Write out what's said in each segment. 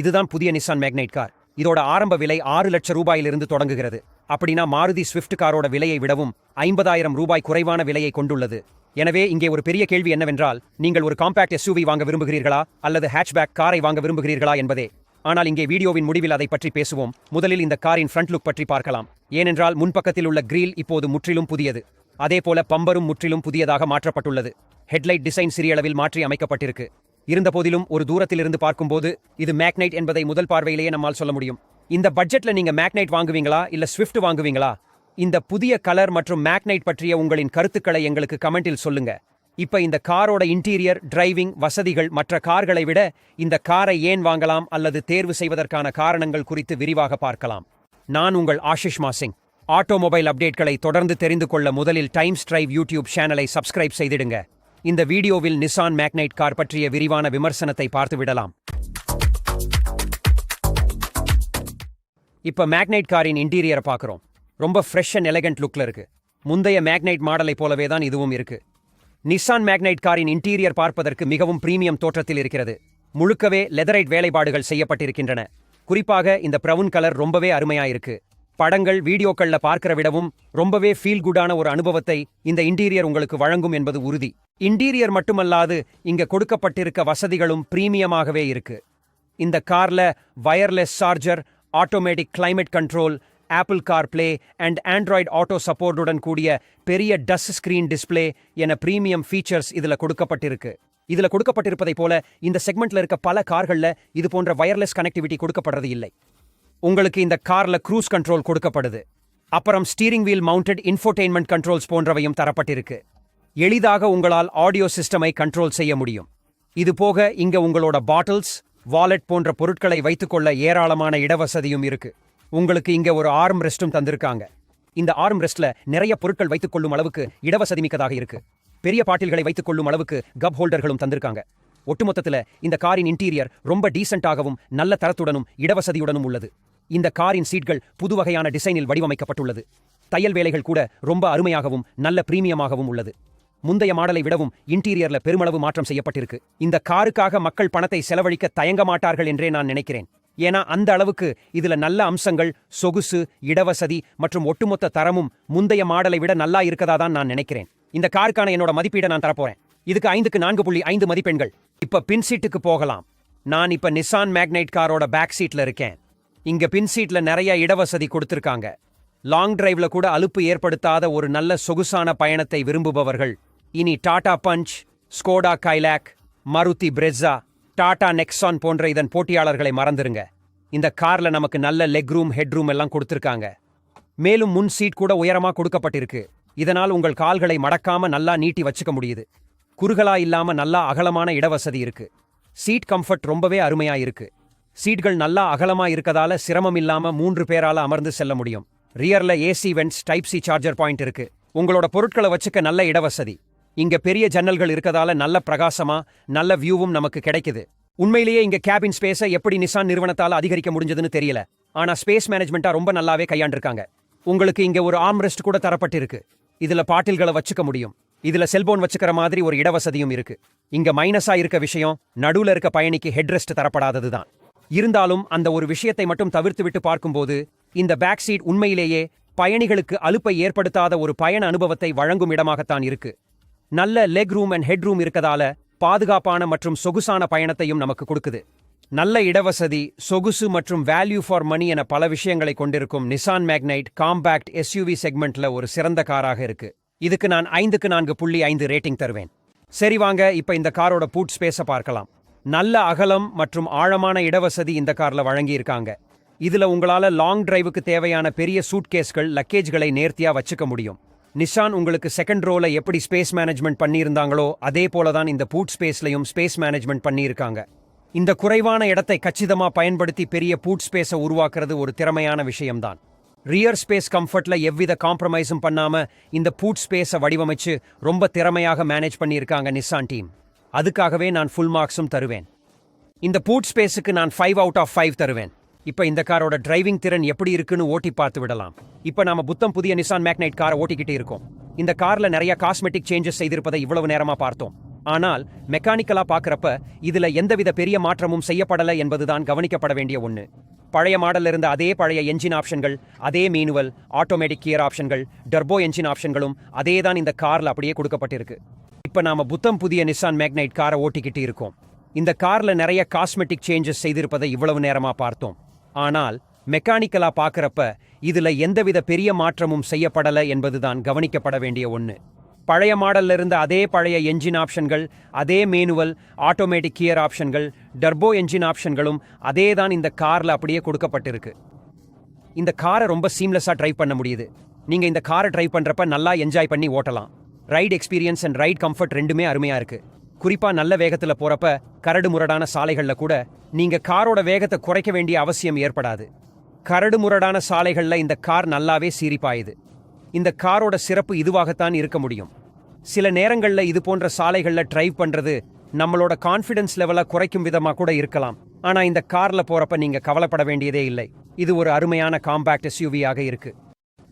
இதுதான் புதிய Nissan magnetite car இதோட ஆரம்ப விலை ஆறு லட்சம் ரூபாயிலிருந்து தொடங்குகிறது. அப்படின்னா மாருதி ஸ்விஃப்ட் காரோட விலையை விடவும் ஐம்பதாயிரம் ரூபாய் குறைவான விலையை கொண்டுள்ளது. எனவே இங்கே ஒரு பெரிய கேள்வி என்னவென்றால் நீங்கள் ஒரு காம்பாக்ட் எஸ்யூவி வாங்க விரும்புகிறீர்களா? அல்லது ஹேட்ச்பேக் காரை வாங்க விரும்புகிறீர்களா என்பதே. ஆனால் இங்கே வீடியோவின் முடிவில் அதை பற்றி பேசுவோம். முதலில் இந்த காரின் ஃப்ரண்ட் லுக் பற்றி பார்க்கலாம். ஏனென்றால் முன்பக்கத்தில் உள்ள கிரில் இப்போது முற்றிலும் புதியது. அதேபோல பம்பரும் முற்றிலும் புதியதாக மாற்றப்பட்டுள்ளது. ஹெட்லைட் டிசைன் சிறியளவில் மாற்றி அமைக்கப்பட்டிருக்கு. இருந்தபோதிலும் ஒரு தூரத்திலிருந்து பார்க்கும்போது இது மேக்னைட் என்பதை முதல் பார்வையிலேயே நம்மால் சொல்ல முடியும். இந்த பட்ஜெட்ல நீங்க மேக்னைட் வாங்குவீங்களா? இல்ல ஸ்விஃப்ட் வாங்குவீங்களா? இந்த புதிய கலர் மற்றும் மேக்னைட் பற்றிய உங்களின் கருத்துக்களை எங்களுக்கு கமெண்டில் சொல்லுங்க. இப்ப இந்த காரோட இன்டீரியர் டிரைவிங் வசதிகள் மற்ற கார்களை விட இந்த காரை ஏன் வாங்கலாம் அல்லது தேர்வு செய்வதற்கான காரணங்கள் குறித்து விரிவாக பார்க்கலாம். நான் உங்கள் ஆஷிஷ் மாசிங் ஆட்டோமொபைல் அப்டேட்களை தொடர்ந்து தெரிந்து கொள்ள முதலில் டைம்ஸ் டிரைவ் யூடியூப் சேனலை சப்ஸ்கிரைப் செய்திடுங்க. இந்த வீடியோவில் நிசான் மேக்னைட் கார் பற்றிய விரிவான விமர்சனத்தை பார்த்து விடலாம். இப்ப மேக்னைட் காரின் இன்டீரியரை பார்க்குறோம். ரொம்ப ஃப்ரெஷ் அண்ட் எலகண்ட் லுக்ல இருக்கு. முந்தைய மேக்னைட் மாடலை போலவே தான் இதுவும் இருக்கு. நிசான் மேக்னைட் காரின் இன்டீரியர் பார்ப்பதற்கு மிகவும் பிரீமியம் தோற்றத்தில் இருக்கிறது. முழுக்கவே லெதரைட் வேலைப்பாடுகள் செய்யப்பட்டிருக்கின்றன. குறிப்பாக இந்த பிரவுன் கலர் ரொம்பவே அருமையாயிருக்கு படங்கள் வீடியோக்கள்ல பார்க்கிற விடவும் ரொம்பவே ஃபீல் குடான ஒரு அனுபவத்தை இந்த இன்டீரியர் உங்களுக்கு வழங்கும் என்பது உறுதி. இன்டீரியர் மட்டுமல்லாது இங்க கொடுக்கப்பட்டிருக்க வசதிகளும் பிரீமியமாகவே இருக்கு. இந்த கார்ல wireless charger automatic climate control Apple car play and Android auto சப்போர்ட்டுடன் கூடிய பெரிய டஸ் ஸ்கிரீன் டிஸ்ப்ளே என பிரீமியம் ஃபீச்சர்ஸ் இதுல கொடுக்கப்பட்டிருக்கு. இதுல கொடுக்கப்பட்டிருப்பதைப் போல இந்த செக்மெண்ட்ல இருக்க பல கார்கள்ல இது போன்ற வயர்லெஸ் கனெக்டிவிட்டி கொடுக்கப்படுறது இல்லை. உங்களுக்கு இந்த கார்ல க்ரூஸ் கண்ட்ரோல் கொடுக்கப்படுது. அப்புறம் steering wheel mounted infotainment controls போன்றவையும் தரப்பட்டிருக்கு. எளிதாக உங்களால் ஆடியோ சிஸ்டமை கண்ட்ரோல் செய்ய முடியும். இது போக இங்க உங்களோட பாட்டில்ஸ் வாலெட் போன்ற பொருட்களை வைத்துக்கொள்ள ஏராளமான இடவசதியும் இருக்கு. உங்களுக்கு இங்க ஒரு ஆர்ம் ரெஸ்டும் தந்திருக்காங்க. இந்த ஆர்ம் ரெஸ்ட்ல நிறைய பொருட்கள் வைத்துக் கொள்ளும் அளவுக்கு இடவசதி மிக்கதாக இருக்கு. பெரிய பாட்டில்களை வைத்துக் கொள்ளும் அளவுக்கு கப் ஹோல்டர்களும் தந்திருக்காங்க. ஒட்டுமொத்தத்துல இந்த காரின் இன்டீரியர் ரொம்ப டீசென்ட்டாகவும் நல்ல தரத்துடனும் இடவசதியுடனும் உள்ளது. இந்த காரின் சீட்கள் புது வகையான டிசைனில் வடிவமைக்கப்பட்டுள்ளது. தையல் வேலைகள் கூட ரொம்ப அருமையாகவும் நல்ல பிரீமியமாகவும் உள்ளது. முந்தைய மாடலை விடவும் இன்டீரியர்ல பெருமளவு மாற்றம் செய்யப்பட்டிருக்கு. இந்த காருக்காக மக்கள் பணத்தை செலவழிக்க தயங்க மாட்டார்கள் என்றே நான் நினைக்கிறேன். ஏன்னா அந்த அளவுக்கு இதுல நல்ல அம்சங்கள் சொகுசு இடவசதி மற்றும் ஒட்டுமொத்த தரமும் முந்தைய மாடலை விட நல்லா இருக்கதா தான் நான் நினைக்கிறேன். இந்த காருக்கான என்னோட மதிப்பீடை நான் தரப்போறேன். இதுக்கு ஐந்துக்கு நான்கு புள்ளி ஐந்து மதிப்பெண்கள். இப்ப பின் சீட்டுக்கு போகலாம். நான் இப்ப நிசான் மேக்னைட் காரோட பேக் சீட்ல இருக்கேன். இங்க பின் சீட்ல நிறைய இடவசதி கொடுத்திருக்காங்க. லாங் டிரைவ்ல கூட அலுப்பு ஏற்படுத்தாத ஒரு நல்ல சொகுசான பயணத்தை விரும்புபவர்கள் இனி Tata Punch Skoda Kylaq Maruti Brezza Tata Nexon போன்ற இதன் போட்டியாளர்களை மறந்துருங்க. இந்த கார்ல நமக்கு நல்ல லெக் ரூம் ஹெட் ரூம் எல்லாம் கொடுத்துருக்காங்க. மேலும் முன் சீட் கூட உயரமா கொடுக்கப்பட்டிருக்கு. இதனால் உங்கள் கால்களை மடக்காம நல்லா நீட்டி வச்சுக்க முடியுது. குறுகலா இல்லாம நல்லா அகலமான இடவசதி இருக்கு. சீட் கம்ஃபர்ட் ரொம்பவே அருமையா இருக்கு. சீட்கள் நல்லா அகலமா இருக்கதால சிரமம் இல்லாம மூன்று பேரால அமர்ந்து செல்ல முடியும். ரியர்ல AC vents type C charger point இருக்கு. உங்களோட பொருட்களை வச்சுக்க நல்ல இடவசதி. இங்க பெரிய ஜன்னல்கள் இருக்கதால நல்ல பிரகாசமா நல்ல வியூவும் நமக்கு கிடைக்குது. உண்மையிலேயே இங்க கேபின் ஸ்பேஸை எப்படி நிசான் நிறுவனத்தால அதிகரிக்க முடிஞ்சதுன்னு தெரியல. ஆனா ஸ்பேஸ் மேனேஜ்மெண்டா ரொம்ப நல்லாவே கையாண்டிருக்காங்க. உங்களுக்கு இங்க ஒரு ஆம்ரெஸ்ட் கூட தரப்பட்டிருக்கு. இதுல பாட்டில்களை வச்சுக்க முடியும். இதுல செல்போன் வச்சுக்கிற மாதிரி ஒரு இடவசதியும் இருக்கு. இங்க மைனஸா இருக்க விஷயம் நடுவுல இருக்க பயணிக்கு ஹெட்ரெஸ்ட் தரப்படாததுதான் இருந்தாலும் அந்த ஒரு விஷயத்தை மட்டும் தவிர்த்து விட்டு பார்க்கும்போது இந்த பேக் சீட் உண்மையிலேயே பயணிகளுக்கு அலுப்பை ஏற்படுத்தாத ஒரு பயண அனுபவத்தை வழங்கும் இடமாகத்தான் இருக்கு. நல்ல leg room and head room இருக்கதால பாதுகாப்பான மற்றும் சொகுசான பயணத்தையும் நமக்கு கொடுக்குது. நல்ல இடவசதி சொகுசு மற்றும் வேல்யூ ஃபார் மணி என பல விஷயங்களை கொண்டிருக்கும் நிசான் மேக்னைட் காம்பேக்ட் எஸ்யூவி செக்மெண்ட்ல ஒரு சிறந்த காராக இருக்கு. இதுக்கு நான் ஐந்துக்கு நான்கு புள்ளி ஐந்து ரேட்டிங் தருவேன். சரி வாங்க இப்ப இந்த காரோட பூட் ஸ்பேஸை பார்க்கலாம். நல்ல அகலம் மற்றும் ஆழமான இடவசதி இந்த கார்ல வழங்கியிருக்காங்க. இதுல உங்களால லாங் டிரைவுக்கு தேவையான பெரிய சூட்கேஸ்கள் லக்கேஜ்களை நேர்த்தியா வச்சுக்க முடியும். நிஷான் உங்களுக்கு செகண்ட் ரோல எப்படி ஸ்பேஸ் மேனேஜ்மெண்ட் பண்ணியிருந்தாங்களோ அதே போல தான் இந்த பூட் ஸ்பேஸ்லையும் ஸ்பேஸ் மேனேஜ்மெண்ட் பண்ணியிருக்காங்க. இந்த குறைவான இடத்தை கச்சிதமா பயன்படுத்தி பெரிய பூட் ஸ்பேஸை உருவாக்குறது ஒரு திறமையான விஷயம்தான். ரியர் ஸ்பேஸ் கம்ஃபர்ட்ல எவ்வித காம்ப்ரமைஸும் பண்ணாம இந்த பூட் ஸ்பேஸை வடிவமைச்சு ரொம்ப திறமையாக மேனேஜ் பண்ணியிருக்காங்க நிசான் டீம் அதுக்காகவே நான் ஃபுல் மார்க்ஸும் தருவேன். இந்த பூட் ஸ்பேஸுக்கு நான் ஃபைவ் அவுட் ஆஃப் ஃபைவ் தருவேன். இப்ப இந்த காரோட டிரைவிங் திறன் எப்படி இருக்குன்னு ஓட்டி பார்த்து விடலாம். இப்ப நாம புத்தம் புதிய நிசான் மேக்னைட் காரை ஓட்டிக்கிட்டு இருக்கோம். இந்த கார்ல நிறைய காஸ்மெட்டிக் சேஞ்சஸ் செய்திருப்பதை இவ்வளவு நேரமா பார்த்தோம். ஆனால் மெக்கானிக்கலா பாக்குறப்ப இதுல எந்தவித பெரிய மாற்றமும் செய்யப்படல என்பதுதான் கவனிக்கப்பட வேண்டிய ஒண்ணு. பழைய மாடல்ல இருந்த அதே பழைய என்ஜின் ஆப்ஷன்கள் அதே மேனுவல் ஆட்டோமேட்டிக் கியர் ஆப்ஷன்கள் டர்போ என்ஜின் ஆப்ஷன்களும் அதே தான் இந்த கார்ல அப்படியே கொடுக்கப்பட்டிருக்கு. இப்ப நாம புத்தம் புதிய நிசான் மேக்னைட் காரை ஓட்டிக்கிட்டு இருக்கோம். இந்த கார்ல நிறைய காஸ்மெட்டிக் சேஞ்சஸ் செய்திருப்பதை இவ்வளவு நேரமா பார்த்தோம். ஆனால் மெக்கானிக்கலா பார்க்குறப்ப இதுல எந்தவித பெரிய மாற்றமும் செய்யப்படல என்பதுதான் கவனிக்கப்பட வேண்டிய ஒன்று பழைய மாடல்ல இருந்த அதே பழைய என்ஜின் ஆப்ஷன்கள் அதே மேனுவல் ஆட்டோமேட்டிக் கியர் ஆப்ஷன்கள் டர்போ என்ஜின் ஆப்ஷன்களும் அதே தான் இந்த காரில் அப்படியே கொடுக்கப்பட்டிருக்கு. இந்த காரை ரொம்ப சீம்லெஸ்ஸாக ட்ரைவ் பண்ண முடியுது. நீங்கள் இந்த காரை ட்ரைவ் பண்ணுறப்ப நல்லா என்ஜாய் பண்ணி ஓட்டலாம். Ride experience and ride comfort ரெண்டுமே அருமையாக இருக்குது குறிப்பாக நல்ல வேகத்தில் போகிறப்ப கரடு முரடான சாலைகளில் கூட நீங்கள் காரோட வேகத்தை குறைக்க வேண்டிய அவசியம் ஏற்படாது. கரடு முரடான சாலைகளில் இந்த கார் நல்லாவே சீரிப்பாயுது இந்த காரோட சிறப்பு இதுவாகத்தான் இருக்க முடியும். சில நேரங்களில் இது போன்ற சாலைகளில் டிரைவ் பண்றது நம்மளோட கான்ஃபிடன்ஸ் லெவலை குறைக்கும் விதமா கூட இருக்கலாம். ஆனா இந்த கார்ல போறப்ப நீங்க கவலைப்பட வேண்டியதே இல்லை. இது ஒரு அருமையான காம்பேக்ட் எஸ்யூவியாக இருக்கு.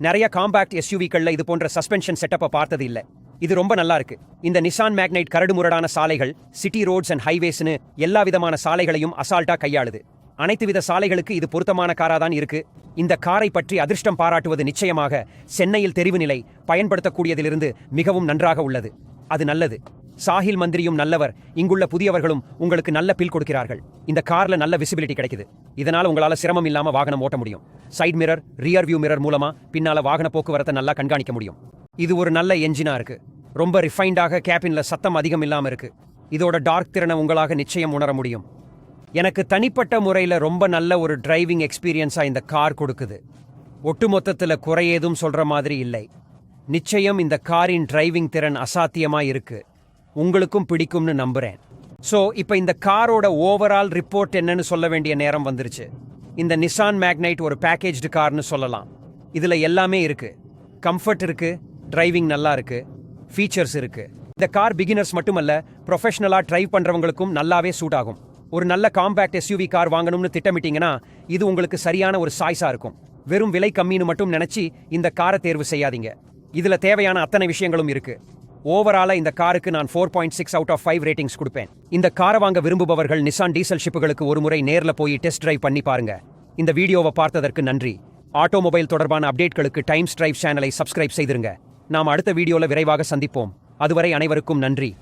நிறைய காம்பேக்ட் எஸ்யூவிக்கள்ல இது போன்ற சஸ்பென்ஷன் செட்டப்பை பார்த்தது இல்லை இது ரொம்ப நல்லா இருக்கு. இந்த நிசான் மேக்னைட் கரடுமுரடான சாலைகள் சிட்டி ரோட்ஸ் அண்ட் ஹைவேஸ்னு எல்லா விதமான சாலைகளையும் அசால்ட்டா கையாளுது. அனைத்து வித சாலைகளுக்கு இது பொருத்தமான காரா தான் இருக்கு. இந்த காரை பற்றி அதிர்ஷ்டம் பாராட்டுவது நிச்சயமாக சென்னையில் தெரிவு நிலை பயன்படுத்தக்கூடியதிலிருந்து மிகவும் நன்றாக உள்ளது. அது நல்லது. சாஹில் மந்திரியும் நல்லவர் இங்குள்ள புதியவர்களும் உங்களுக்கு நல்ல பில் கொடுக்கிறார்கள். இந்த கார்ல நல்ல விசிபிலிட்டி கிடைக்குது. இதனால உங்களால சிரமம் இல்லாம வாகனம் ஓட்ட முடியும். Side mirror rear view mirror மூலமா பின்னால வாகன போக்குவரத்தை நல்லா கண்காணிக்க முடியும். இது ஒரு நல்ல என்ஜினா இருக்கு. ரொம்ப ரிஃபைண்டாக கேபினில் சத்தம் அதிகம் இல்லாமல் இருக்குது இதோட டார்க் திறனை உங்களாக நிச்சயம் உணர முடியும். எனக்கு தனிப்பட்ட முறையில் ரொம்ப நல்ல ஒரு டிரைவிங் எக்ஸ்பீரியன்ஸாக இந்த கார் கொடுக்குது. ஒட்டுமொத்தத்தில் குறையேதும் சொல்கிற மாதிரி இல்லை. நிச்சயம் இந்த காரின் டிரைவிங் திறன் அசாத்தியமாக இருக்குது உங்களுக்கும் பிடிக்கும்னு நம்புகிறேன் ஸோ இப்போ இந்த காரோட ஓவரால் ரிப்போர்ட் என்னன்னு சொல்ல வேண்டிய நேரம் வந்துருச்சு. இந்த நிசான் மேக்னைட் ஒரு பேக்கேஜ்டு கார்னு சொல்லலாம். இதில் எல்லாமே இருக்குது கம்ஃபர்ட் இருக்குது டிரைவிங் நல்லா இருக்குது ஃபீச்சர்ஸ் இருக்கு. இந்த கார் பிகினர்ஸ் மட்டுமல்ல ப்ரொஃபஷனலாக டிரைவ் பண்ணுறவங்களுக்கும் நல்லாவே சூட் ஆகும். ஒரு நல்ல காம்பேக்ட் எஸ்யூவி கார் வாங்கணும்னு திட்டமிட்டீங்கன்னா இது உங்களுக்கு சரியான ஒரு சாய்ஸாக இருக்கும். வெறும் விலை கம்மின்னு மட்டும் நினச்சி இந்த காரை தேர்வு செய்யாதீங்க. இதில் தேவையான அத்தனை விஷயங்களும் இருக்கு. ஓவராலாக இந்த காருக்கு நான் four point six out of five ratings கொடுப்பேன். இந்த காரை வாங்க விரும்புபவர்கள் நிசான் டீசல் ஷிப்புகளுக்கு ஒரு முறை நேரில் போய் டெஸ்ட் டிரைவ் பண்ணி பாருங்க. இந்த வீடியோவை பார்த்ததற்கு நன்றி. ஆட்டோமொபைல் தொடர்பான அப்டேட்களுக்கு டைம்ஸ் டிரைவ் சேனலை சப்ஸ்கிரைப் செய்திருங்க. நாம் அடுத்த வீடியோவில் விரைவாக சந்திப்போம். அதுவரை அனைவருக்கும் நன்றி.